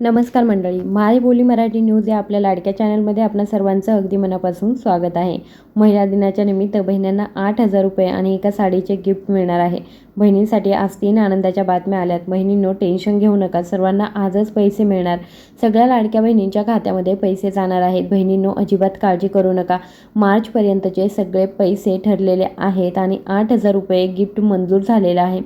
नमस्कार मंडळी माय बोली मराठी न्यूज या आपल्या लाडक्या चॅनलमध्ये आपणा सर्वांचं अगदी मनापासून स्वागत आहे. महिला दिनाच्या निमित्त बहिणींना आठ हजार रुपये आणि एका साडीचे गिफ्ट मिळणार आहे. बहिणींसाठी आज तीन आनंदाच्या बातम्या आल्यात. बहिणींनो टेन्शन घेऊ नका. सर्वांना आजच पैसे मिळणार. सगळ्या लाडक्या बहिणींच्या खात्यामध्ये पैसे जाणार आहेत. बहिणींनो अजिबात काळजी करू नका. मार्चपर्यंतचे सगळे पैसे ठरलेले आहेत आणि आठ हजार रुपये गिफ्ट मंजूर झालेलं आहे.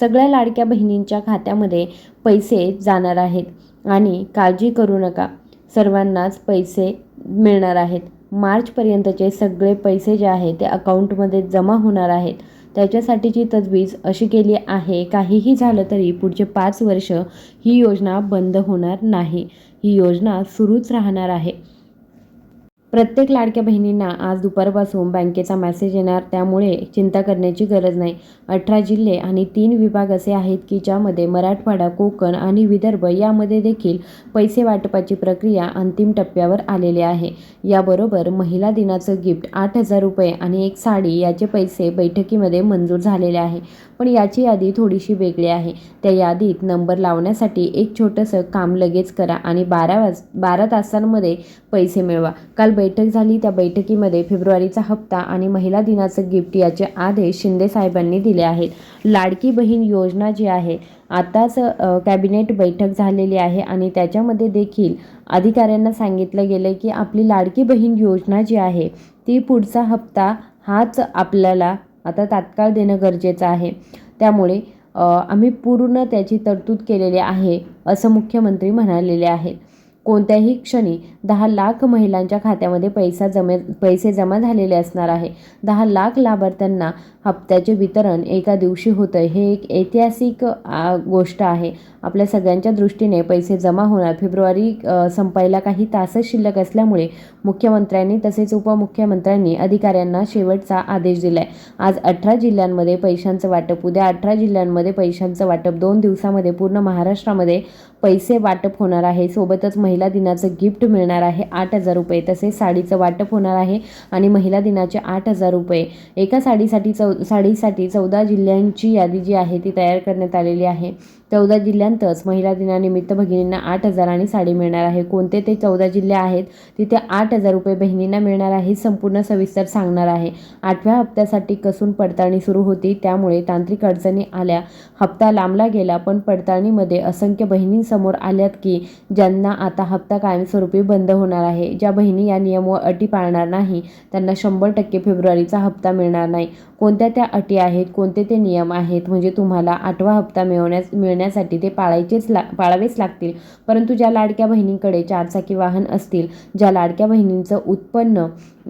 सगळ्या लाडक्या बहिणींच्या खात्यामध्ये पैसे जाणार आहेत. आणि काळजी करू नका. सर्वांनाच पैसे मिळणार आहेत. मार्चपर्यंतचे सगळे पैसे जे आहेत ते अकाउंटमध्ये जमा होणार आहेत. त्याच्यासाठीची तजवीज अशी केली आहे काहीही झालं तरी पुढचे पाच वर्ष ही योजना बंद होणार नाही. ही योजना सुरूच राहणार आहे. प्रत्येक लाडक्या बहिणींना आज दुपारपासून बँकेचा मेसेज येणार त्यामुळे चिंता करण्याची गरज नाही. अठरा जिल्हे आणि तीन विभाग असे आहेत की ज्यामध्ये मराठवाडा कोकण आणि विदर्भ यामध्ये देखील पैसे वाटपाची प्रक्रिया अंतिम टप्प्यावर आलेली आहे. याबरोबर महिला दिनाचं गिफ्ट आठ हजार रुपये आणि एक साडी याचे पैसे बैठकीमध्ये मंजूर झालेले आहे. पण याची यादी थोडीशी वेगळी आहे. त्या यादीत नंबर लावण्यासाठी एक छोटंसं काम लगेच करा आणि बारा वाज बारा तासांमध्ये पैसे मिळवा. काल बैठक झाली. त्या बैठकीमध्ये फेब्रुवारीचा हप्ता आणि महिला दिनाचं गिफ्ट याचे आदेश शिंदे साहेबांनी दिले आहेत. लाडकी बहीण योजना जी आहे आताच कॅबिनेट बैठक झालेली आहे आणि त्याच्यामध्ये देखील अधिकाऱ्यांना सांगितलं गेलं की आपली लाडकी बहीण योजना जी आहे ती पुढचा हप्ता हाच आपल्याला आता तात्काळ देणं गरजेचं आहे. त्यामुळे आम्ही पूर्ण त्याची तरतूद केलेली आहे असं मुख्यमंत्री म्हणालेले आहेत. कोणत्याही क्षणी दहा लाख महिलांच्या खात्यामध्ये पैसा जमे पैसे जमा झालेले असणार आहे. दहा लाख लाभार्थ्यांना हप्त्याचे वितरण एका दिवशी होतं हे एक ऐतिहासिक गोष्ट आहे. आपल्या सगळ्यांच्या दृष्टीने पैसे जमा होणार. फेब्रुवारी संपायला काही तासच शिल्लक असल्यामुळे मुख्यमंत्र्यांनी तसेच उपमुख्यमंत्र्यांनी अधिकाऱ्यांना शेवटचा आदेश दिलाय. आज अठरा जिल्ह्यांमध्ये पैशांचं वाटप उद्या अठरा जिल्ह्यांमध्ये पैशांचं वाटप. दोन दिवसामध्ये पूर्ण महाराष्ट्रामध्ये पैसे वाटप होणार आहे. सोबतच महिला दिनाचं गिफ्ट मिळणार आहे. आठ हजार रुपये तसेच साडीचं वाटप होणार आहे आणि महिला दिनाचे आठ हजार रुपये. एका साडीसाठी चौ साडीसाठी चौदा जिल्ह्यांची यादी जी आहे ती तयार करण्यात आलेली आहे. चौदा जिल्ह्यांतच महिला दिनानिमित्त भगिनींना आठ हजार आणि साडी मिळणार आहे. कोणते ते चौदा जिल्हे आहेत? तिथे आठ हजार रुपये बहिणींना मिळणार आहे संपूर्ण सविस्तर सांगणार आहे. आठव्या हप्त्यासाठी कसून पडताळणी सुरू होती त्यामुळे तांत्रिक अडचणी आल्या. हप्ता लांबला गेला पण पडताळणीमध्ये असंख्य समोर आल्यात की ज्यांना आता हप्ता कायमस्वरूपी बंद होणार आहे. ज्या बहिणी या नियम व अटी पाळणार नाही त्यांना शंभर टक्के फेब्रुवारीचा हप्ता मिळणार नाही. कोणत्या त्या अटी आहेत? कोणते ते नियम आहेत? म्हणजे तुम्हाला आठवा हप्ता मिळवण्यास मिळण्यासाठी ते पाळायचेच ला पाळावेच लागतील. परंतु ज्या लाडक्या बहिणींकडे चारचाकी वाहन असतील ज्या लाडक्या बहिणींचं उत्पन्न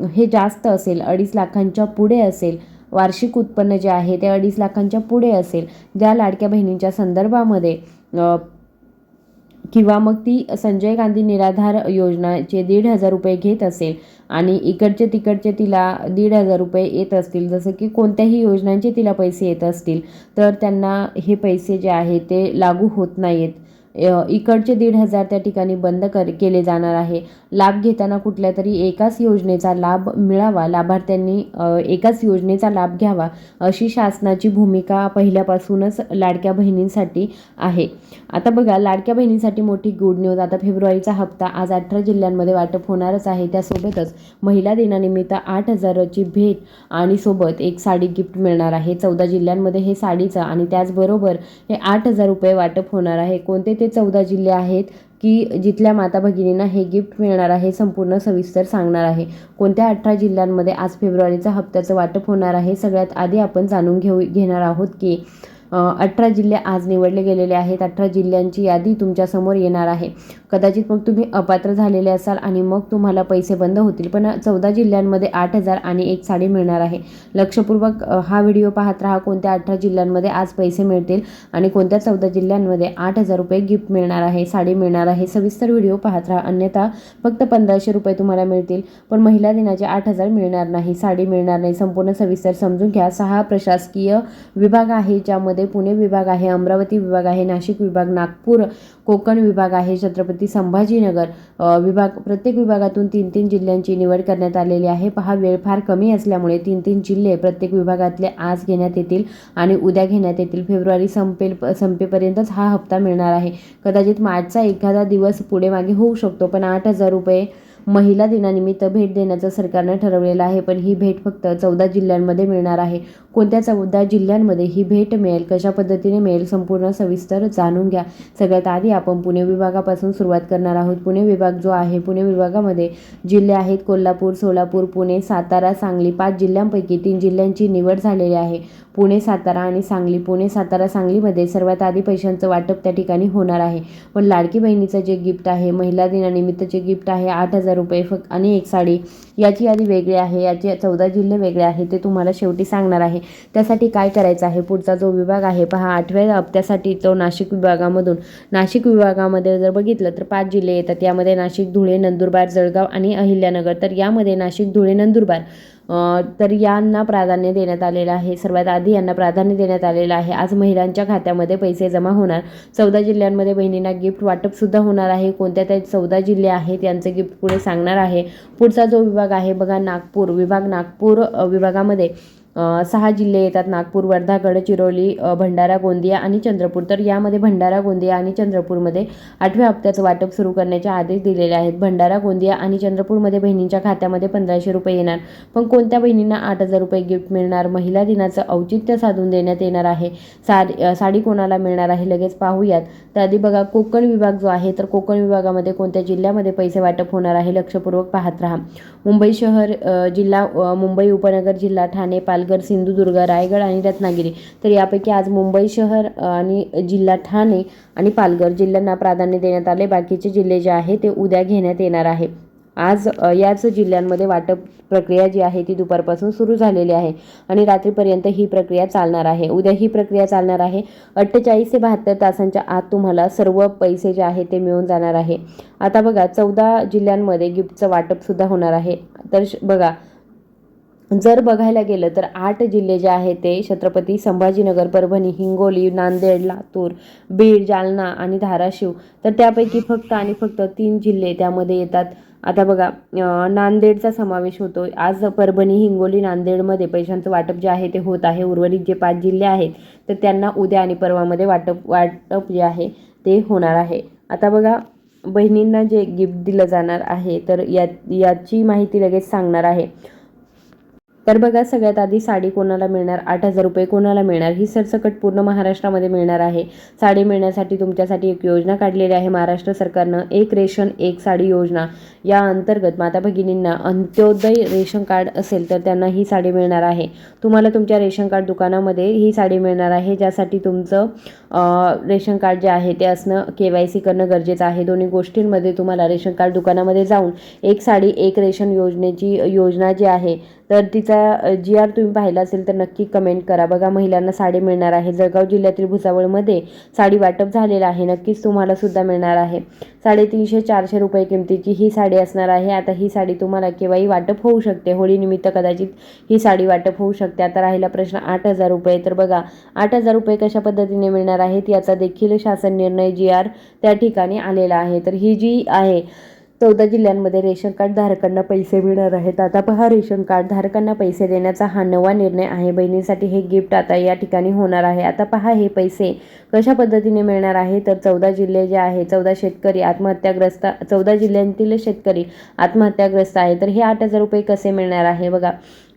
हे जास्त असेल अडीच लाखांच्या पुढे असेल वार्षिक उत्पन्न जे आहे ते अडीच लाखांच्या पुढे असेल ज्या लाडक्या बहिणींच्या संदर्भामध्ये किंवा मग ती संजय गांधी निराधार योजनाचे दीड हजार रुपये घेत असेल आणि इकडचे तिकडचे तिला दीड हजार रुपये येत असतील जसं की कोणत्याही योजनांचे तिला पैसे येत असतील तर त्यांना हे पैसे जे आहे ते लागू होत नाहीत. इकडचे दीड हजार त्या ठिकाणी बंद कर केले जाणार आहे. लाभ घेताना कुठल्या तरी एकाच योजनेचा लाभ मिळावा. लाभार्थ्यांनी एकाच योजनेचा लाभ घ्यावा अशी शासनाची भूमिका पहिल्यापासूनच लाडक्या बहिणींसाठी आहे. आता बघा लाडक्या बहिणींसाठी मोठी गुड न्यूज आता फेब्रुवारीचा हप्ता आज अठरा जिल्ह्यांमध्ये वाटप होणारच आहे. त्यासोबतच महिला दिनानिमित्त आठ हजाराची भेट आणि सोबत एक साडी गिफ्ट मिळणार आहे. चौदा जिल्ह्यांमध्ये हे साडीचं आणि त्याचबरोबर हे आठ हजार रुपये वाटप होणार आहे. कोणते ते चौदा जिल्हे आहेत की जिथल्या माता भगिनींना हे गिफ्ट मिळणार आहे संपूर्ण सविस्तर सांगणार आहे. कोणत्या अठरा जिल्ह्यांमध्ये आज फेब्रुवारीचा हप्त्याचं वाटप होणार आहे सगळ्यात आधी आपण जाणून घेऊ घेणार आहोत की अठरा जिल्हे आज निवडले गेलेले आहेत. अठरा जिल्ह्यांची यादी तुमच्यासमोर येणार आहे. कदाचित मग तुम्ही अपात्र झालेले असाल आणि मग तुम्हाला पैसे बंद होतील. पण चौदा जिल्ह्यांमध्ये आठ हजार आणि एक साडी मिळणार आहे. लक्षपूर्वक हा व्हिडिओ पाहत राहा. कोणत्या अठरा जिल्ह्यांमध्ये आज पैसे मिळतील आणि कोणत्या चौदा जिल्ह्यांमध्ये आठ हजार रुपये गिफ्ट मिळणार आहे साडी मिळणार आहे. सविस्तर व्हिडिओ पाहत राहा. अन्यथा फक्त पंधराशे रुपये तुम्हाला मिळतील. पण महिला दिनाचे आठ हजार मिळणार नाही साडी मिळणार नाही. संपूर्ण सविस्तर समजून घ्या. सहा प्रशासकीय विभाग आहे ज्यामध्ये विभागामध्ये पुणे विभाग आहे अमरावती विभाग आहे नाशिक विभाग नागपूर कोकण विभाग आहे छत्रपती संभाजीनगर विभाग प्रत्येक विभागातून तीन तीन जिल्ह्यांची निवड करण्यात आलेली आहे. पहा वेळ फार कमी असल्यामुळे तीन तीन जिल्हे प्रत्येक विभागातले आज घेण्यात येतील आणि उद्या घेण्यात येतील. फेब्रुवारी संपेल संपेपर्यंतच हा हप्ता मिळणार आहे. कदाचित मार्चचा एखादा दिवस पुढे मागे होऊ शकतो पण आठ हजार रुपये महिला दिनानिमित्त भेट देण्याचं सरकारनं ठरवलेलं आहे पण ही भेट फक्त चौदा जिल्ह्यांमध्ये मिळणार आहे. कोणत्या चौदा जिल्ह्यांमध्ये ही भेट मिळेल कशा पद्धतीने मिळेल संपूर्ण सविस्तर जाणून घ्या. सगळ्यात आधी आपण पुणे विभागापासून सुरुवात करणार आहोत. पुणे विभाग जो आहे पुणे विभागामध्ये जिल्हे आहेत कोल्हापूर सोलापूर पुणे सातारा सांगली पाच जिल्ह्यांपैकी तीन जिल्ह्यांची निवड झालेली आहे. पुणे सातारा आणि सांगली. पुणे सातारा सांगलीमध्ये सर्वात आधी पैशांचं वाटप त्या ठिकाणी होणार आहे. पण लाडकी बहिणीचं जे गिफ्ट आहे महिला दिनानिमित्त जे गिफ्ट आहे आठ हजार रुपये फक्त आणि एक साडी याची यादी वेगळी आहे. याचे चौदा जिल्हे वेगळे आहे ते तुम्हाला शेवटी सांगणार आहे. त्यासाठी काय करायचं आहे? पुढचा जो विभाग आहे पहा आठव्या हप्त्यासाठी तो नाशिक विभागामधून. नाशिक विभागामध्ये जर बघितलं तर पाच जिल्हे येतात. यामध्ये नाशिक धुळे नंदुरबार जळगाव आणि अहिल्यानगर. तर यामध्ये नाशिक धुळे नंदुरबार. तर यांना प्राधान्य देण्यात आलेलं आहे. सर्वात आधी यांना प्राधान्य देण्यात आलेलं आहे. आज महिलांच्या खात्यामध्ये पैसे जमा होणार. चौदा जिल्ह्यांमध्ये बहिणींना गिफ्ट वाटपसुद्धा होणार आहे. कोणत्या त्या चौदा जिल्हे आहेत यांचं गिफ्ट पुढे सांगणार आहे. पुढचा जो विभाग आहे बघा नागपूर. विभाग नागपूर विभागामध्ये सहा जिल्हे येतात. नागपूर वर्धा गडचिरोली भंडारा गोंदिया आणि चंद्रपूर. तर यामध्ये भंडारा गोंदिया आणि चंद्रपूरमध्ये आठव्या हप्त्याचं वाटप सुरू करण्याचे आदेश दिलेले आहेत. भंडारा गोंदिया आणि चंद्रपूरमध्ये बहिणींच्या खात्यामध्ये पंधराशे रुपये येणार. पण कोणत्या बहिणींना आठ हजार रुपये गिफ्ट मिळणार? महिला दिनाचं औचित्य साधून देण्यात येणार आहे. साडी साडी कोणाला मिळणार आहे? लगेच पाहूयात. त्याआधी बघा कोकण विभाग जो आहे तर कोकण विभागामध्ये कोणत्या जिल्ह्यामध्ये पैसे वाटप होणार आहे? लक्षपूर्वक पाहत राहा. मुंबई शहर जिल्हा मुंबई उपनगर जिल्हा ठाणे पालघर सिंधुदुर्ग रायगड आणि रत्नागिरी. तर यापैकी आज मुंबई शहर आणि जिल्हा ठाणे आणि पालघर जिल्ह्यांना प्राधान्य देण्यात आले. बाकीचे जिल्हे जे आहे ते उद्या घेण्यात येणार आहे. आज याच जिल्ह्यांमध्ये वाटप प्रक्रिया जी आहे ती दुपारपासून सुरू झालेली आहे आणि रात्रीपर्यंत ही प्रक्रिया चालणार आहे. उद्या ही प्रक्रिया चालणार आहे. अठ्ठेचाळीस ते बहात्तर तासांच्या आत तुम्हाला सर्व पैसे जे आहे ते मिळून जाणार आहे. आता बघा चौदा जिल्ह्यांमध्ये गिफ्टचं वाटपसुद्धा होणार आहे. तर श- बघा जर बघायला गेलं तर आठ जिल्हे जे आहेत ते छत्रपती संभाजीनगर परभणी हिंगोली नांदेड लातूर बीड जालना आणि धाराशिव. तर त्यापैकी फक्त आणि फक्त तीन जिल्हे त्यामध्ये येतात. आता बघा नांदेडचा समावेश होतो आज परभणी हिंगोली नांदेडमध्ये पैशांचं वाटप जे आहे ते होत आहे. उर्वरित जे पाच जिल्हे आहेत तर त्यांना उद्या आणि परवामध्ये वाटप वाटप जे आहे ते होणार आहे. आता बघा बहिणींना जे गिफ्ट दिलं जाणार आहे तर या याची माहिती लगेच सांगणार आहे. तर बघा सगळ्यात आधी साडी कोणाला मिळणार? आठ हजार रुपये कोणाला मिळणार? ही सरसकट पूर्ण महाराष्ट्रामध्ये मिळणार आहे. साडी मिळण्यासाठी तुमच्यासाठी एक योजना काढलेली आहे. महाराष्ट्र सरकारनं एक रेशन एक साडी योजना. या अंतर्गत माता भगिनींना अंत्योदय रेशन कार्ड असेल तर त्यांना ही साडी मिळणार आहे. तुम्हाला तुमच्या रेशन कार्ड दुकानामध्ये ही साडी मिळणार आहे ज्यासाठी तुमचं रेशन कार्ड जे आहे ते असणं के वाय सी करणं गरजेचं आहे. दोन्ही गोष्टींमध्ये तुम्हाला रेशन कार्ड दुकानामध्ये जाऊन एक साडी एक रेशन योजनेची योजना जी आहे तर तिचा जी आर तुम्ही पाहिला असेल तर नक्की कमेंट करा. बघा महिलांना साडी मिळणार आहे. जळगाव जिल्ह्यातील भुसावळमध्ये साडी वाटप झालेलं आहे. नक्कीच तुम्हाला सुद्धा मिळणार आहे. साडेतीनशे चारशे रुपये किमतीची ही साडी असणार आहे. आता ही साडी तुम्हाला केव्हाही वाटप होऊ शकते. होळीनिमित्त कदाचित ही साडी वाटप होऊ शकते. आता राहिला प्रश्न आठ हजार रुपये. तर बघा आठ हजार रुपये कशा पद्धतीने मिळणार आहेत याचा देखील शासन निर्णय जी आर त्या ठिकाणी आलेला आहे. तर ही जी आहे चौदा जिल्ह्यांमध्ये रेशन कार्ड धारकांना पैसे मिळणार आहेत. आता पहा रेशन कार्ड धारकांना पैसे देण्याचा हा नवा निर्णय आहे. बहिणींसाठी हे गिफ्ट आता या ठिकाणी होणार आहे. आता पहा हे पैसे कशा पद्धतीने मिळणार आहे? तर चौदा जिल्हे जे आहे चौदा शेतकरी आत्महत्याग्रस्त चौदा जिल्ह्यांतील शेतकरी आत्महत्याग्रस्त आहे. तर हे आठ हजार रुपये कसे मिळणार आहे? बघा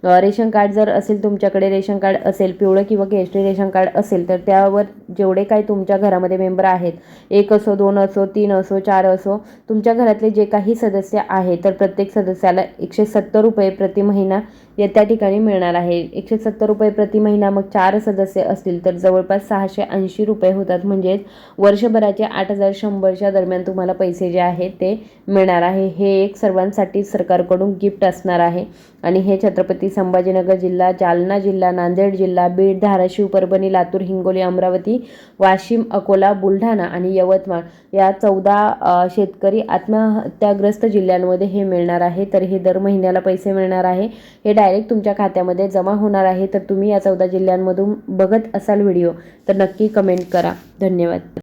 रेशन कार्ड जर असेल तुमच्याकडे रेशन कार्ड असेल पिवळं किंवा केशरी रेशन कार्ड असेल तर त्यावर जेवढे काही तुमच्या घरामध्ये मेंबर आहेत एक असो दोन असो तीन असो चार असो तुमच्या घरातले जे काही सदस्य आहे तर प्रत्येक सदस्याला एकशे सत्तर रुपये प्रति महिना या त्या ठिकाणी मिळणार आहे. एकशे सत्तर रुपये प्रति महिना मग चार सदस्य असतील तर जवळपास सहाशे ऐंशी रुपये होतात. म्हणजेच वर्षभराचे आठ हजार शंभरच्या दरम्यान तुम्हाला पैसे जे आहेत ते मिळणार आहे. हे एक सर्वांसाठी सरकारकडून गिफ्ट असणार आहे. आणि हे छत्रपती संभाजीनगर जिल्हा जालना जिल्हा नांदेड जिल्हा बीड धाराशिव परभणी लातूर हिंगोली अमरावती वाशिम अकोला बुलढाणा आणि यवतमाळ या चौदा शेतकरी आत्महत्याग्रस्त जिल्ह्यांमध्ये हे मिळणार आहे. तर हे दर महिन्याला पैसे मिळणार आहे. हे डायरेक्ट तुमच्या खात्यामध्ये जमा होणार आहे तर तुम्ही या चौदा जिल्ह्यांमधून बघत असाल व्हिडिओ तर नक्की कमेंट करा. धन्यवाद.